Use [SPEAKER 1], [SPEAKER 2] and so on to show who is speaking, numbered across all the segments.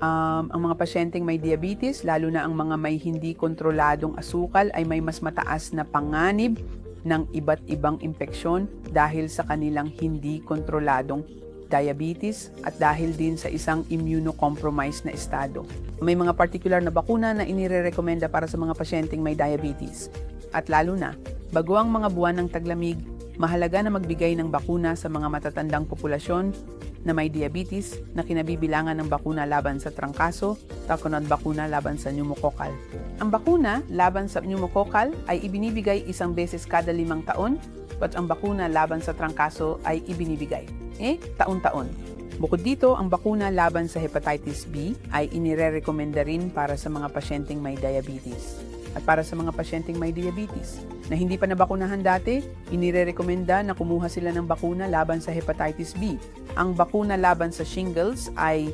[SPEAKER 1] Um, ang mga pasyenteng may diabetes, lalo na ang mga may hindi kontroladong asukal ay may mas mataas na panganib ng iba't ibang impeksyon dahil sa kanilang hindi kontroladong diabetes at dahil din sa isang immunocompromised na estado. May mga particular na bakuna na inirerekomenda para sa mga pasyenteng may diabetes. At lalo na, bago ang mga buwan ng taglamig, mahalaga na magbigay ng bakuna sa mga matatandang populasyon na may diabetes na kinabibilangan ng bakuna laban sa trangkaso, takunod bakuna laban sa pneumococcal. Ang bakuna laban sa pneumococcal ay ibinibigay isang beses kada limang taon, at ang bakuna laban sa trangkaso ay ibinibigay, eh, taon-taon. Bukod dito, ang bakuna laban sa hepatitis B ay inirerekomenda rin para sa mga pasyenteng may diabetes. At para sa mga pasyenteng may diabetes na hindi pa nabakunahan dati, inirerekomenda na kumuha sila ng bakuna laban sa hepatitis B. Ang bakuna laban sa shingles ay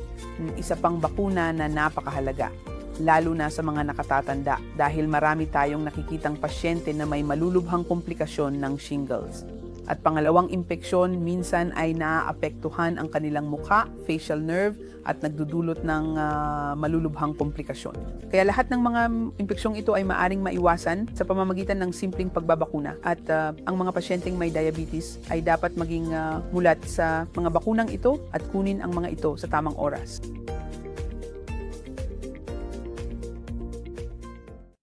[SPEAKER 1] isa pang bakuna na napakahalaga lalo na sa mga nakatatanda dahil marami tayong nakikitang pasyente na may malulubhang komplikasyon ng shingles. At pangalawang impeksyon, minsan ay naaapektuhan ang kanilang mukha, facial nerve, at nagdudulot ng ah, malulubhang komplikasyon. Kaya lahat ng mga impeksyong ito ay maaring maiwasan sa pamamagitan ng simpleng pagbabakuna. At ah, ang mga pasyenteng may diabetes ay dapat maging ah, mulat sa mga bakunang ito at kunin ang mga ito sa tamang oras.